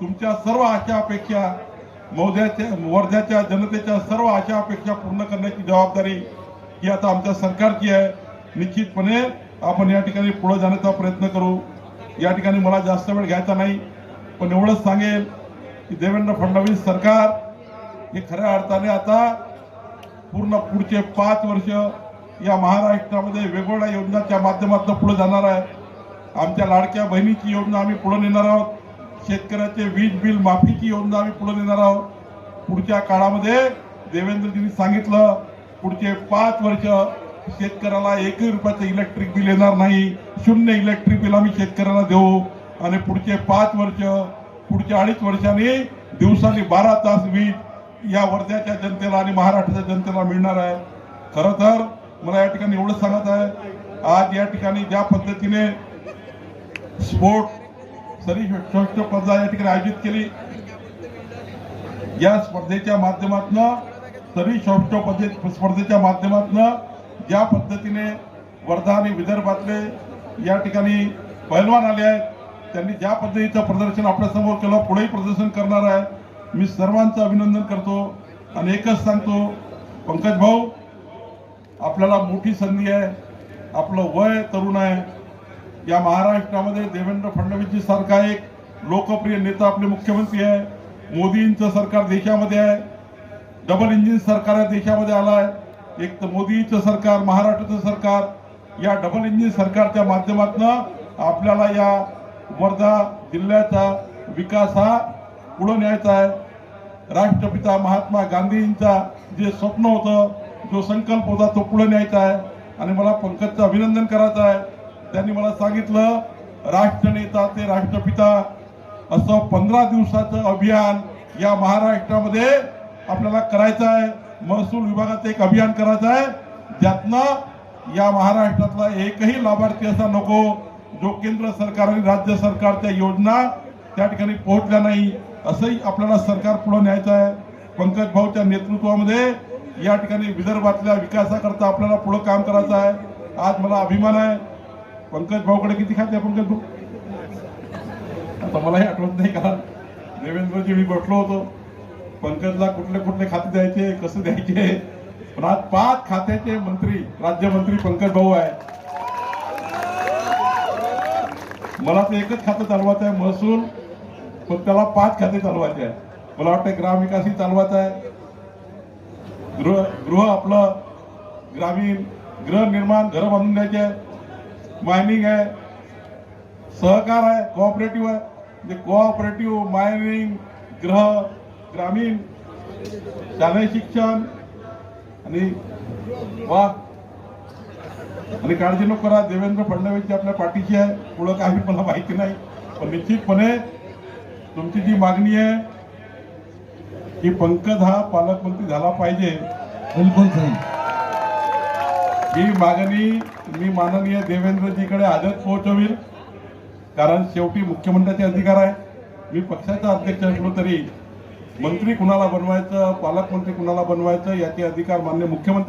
तुमच्या सर्व आशा अपेक्षा मौद्याच्या वर्ध्याच्या जनतेच्या सर्व आशा अपेक्षा पूर्ण करण्याची जबाबदारी ही आता आमच्या सरकारची आहे. निश्चितपणे आपण या ठिकाणी पुढे जाण्याचा प्रयत्न करू. या ठिकाणी मला जास्त वेळ घ्यायचा नाही पण एवढंच सांगेल की देवेंद्र फडणवीस सरकार हे खऱ्या अर्थाने आता पूर्ण पुढचे पाच वर्ष या महाराष्ट्रामध्ये वेगवेगळ्या योजनांच्या माध्यमातून पुढे जाणार आहे. आमच्या लाडक्या बहिणीची योजना आम्ही पुढे नेणार आहोत. शेतकऱ्याचे वीज बिल माफीची योजना आम्ही पुढे देणार आहोत. पुढच्या काळामध्ये देवेंद्रजींनी सांगितलं पुढचे पाच वर्ष शेतकऱ्याला एकही रुपयाचं इलेक्ट्रिक बिल येणार नाही. शून्य इलेक्ट्रिक बिल आम्ही शेतकऱ्याला देऊ. आणि पुढचे पाच वर्ष पुढच्या अडीच वर्षांनी दिवसाची बारा तास वीज या वर्ध्याच्या जनतेला आणि महाराष्ट्राच्या जनतेला मिळणार आहे. खरं तर मला या ठिकाणी एवढंच सांगत आहे आज या ठिकाणी ज्या पद्धतीने स्पोर्ट सरी श्रेष्ठ स्पर्धा या ठिकाणी आयोजित केली. या स्पर्धेच्या माध्यमातून सरी षष्ठ स्पर्धेच्या माध्यमातून ज्या पद्धतीने वर्धा आणि विदर्भातले या ठिकाणी पैलवान आले आहेत त्यांनी ज्या पद्धतीचं प्रदर्शन आपल्यासमोर केलं पुढेही प्रदर्शन करणार आहे. मी सर्वांचं अभिनंदन करतो आणि एकच सांगतो पंकज भाऊ आपल्याला मोठी संधी आहे आपलं वय तरुण आहे या महाराष्ट्रामध्ये देवेंद्र फडणवीसजी सारखा एक लोकप्रिय नेता आपले मुख्यमंत्री आहे. मोदींचं सरकार देशामध्ये आहे. डबल इंजिन सरकार या देशामध्ये आलं आहे. एक तर मोदीचं सरकार महाराष्ट्राचं सरकार या डबल इंजिन सरकारच्या माध्यमातून आपल्याला या वर्धा जिल्ह्याचा विकास हा पुढं न्यायचा आहे. राष्ट्रपिता महात्मा गांधींचा जे स्वप्न होतं जो संकल्प होता तो पुढे न्यायचा आहे. आणि मला पंकजचं अभिनंदन करायचं आहे. त्यांनी मला सांगितलं राष्ट्रनेता ते राष्ट्रपिता असं पंधरा दिवसाचं अभियान या महाराष्ट्रामध्ये आपल्याला करायचं आहे. महसूल विभागाचं एक अभियान करायचं आहे. ज्यातनं या महाराष्ट्रातला एकही लाभार्थी असा नको जो केंद्र सरकार आणि राज्य सरकारच्या योजना त्या ठिकाणी पोहोचल्या नाही असंही आपल्याला सरकार पुढे न्यायचं आहे. पंकज भाऊच्या नेतृत्वामध्ये या ठिकाणी विदर्भातल्या विकासाकरता आपल्याला पुढे काम करायचं आहे. आज मला अभिमान आहे. पंकज भाऊकडे किती खाते आपण पंकज भाऊ आता मलाही आठवत नाही कारण देवेंद्रजी मी बसलो होतो. पंकजला कुठले कुठले खाते द्यायचे कसं द्यायचे? पण आज पाच खात्याचे मंत्री राज्यमंत्री पंकज भाऊ आहे मला ते एकच खातं चालवायचं आहे महसूल. पण त्याला पाच खाते चालवायचे आहे मला वाटतं ग्रामविकासही चालवायचा आहे. गृह गृह आपलं ग्रामीण गृहनिर्माण घरं बांधून द्यायचे आहे मायनिंग आहे सहकार आहे कोऑपरेटिव्ह आहे. म्हणजे कोऑपरेटिव्ह मायनिंग गृह ग्रामीण शालेय शिक्षण आणि वा आणि काळजी नको करा देवेंद्र फडणवीस आपल्या पाठीशी आहे पुढं काही मला माहिती नाही. पण निश्चितपणे तुमची जी मागणी आहे की पंकज हा पालकमंत्री झाला पाहिजे. बिलकुल सही. ही मागणी मी माननीय देवेंद्रजीकडे आजच पोहोचवी कारण शेवटी मुख्यमंत्र्याचे अधिकार आहे. मी पक्षाचा अध्यक्ष असलो तरी मंत्री कुणाला बनवायचं पालकमंत्री कुणाला बनवायचं याचे अधिकार मान्य मुख्यमंत्री